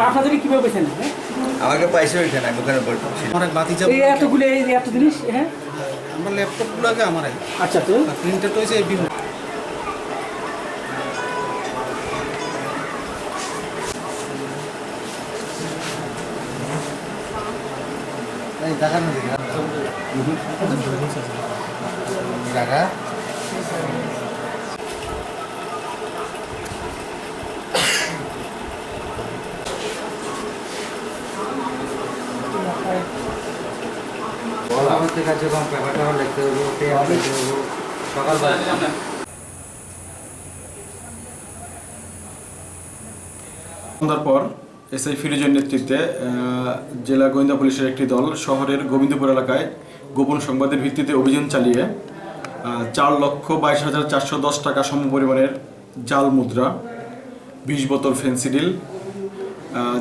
আপনাদেরকে কীভাবে পেয়েছেন হ্যাঁ? আমাকে পাইছে ওইখানে আমি ওখানে বসে আমার এক বাতিজা এই এতগুলো এই এত জিনিস হ্যাঁ? আমার ল্যাপটপগুলোকে আমার আচ্ছা তো? আর প্রিন্টারটা হয়েছে এই হব সকালবেলা সন্ধ্যার পর ফিরোজের নেতৃত্বে জেলা গোয়েন্দা পুলিশের একটি দল শহরের গোবিন্দপুর এলাকায় গোপন সংবাদের ভিত্তিতে অভিযান চালিয়ে চার লক্ষ বাইশ হাজার চারশো দশ টাকা সমপরিমাণের জাল মুদ্রা, বিশ বোতল ফেন্সিডিল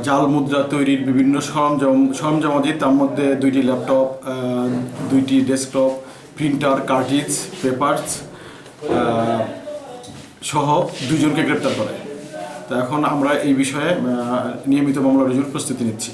জাল মুদ্রা তৈরির বিভিন্ন সরঞ্জাম সরঞ্জাম সরঞ্জামাদি তার মধ্যে দুইটি ল্যাপটপ দুইটি ডেস্কটপ প্রিন্টার কার্টিজ পেপারস সহ দুজনকে গ্রেপ্তার করে। তো এখন আমরা এই বিষয়ে নিয়মিত মামলা রুজুর প্রস্তুতি নিচ্ছি।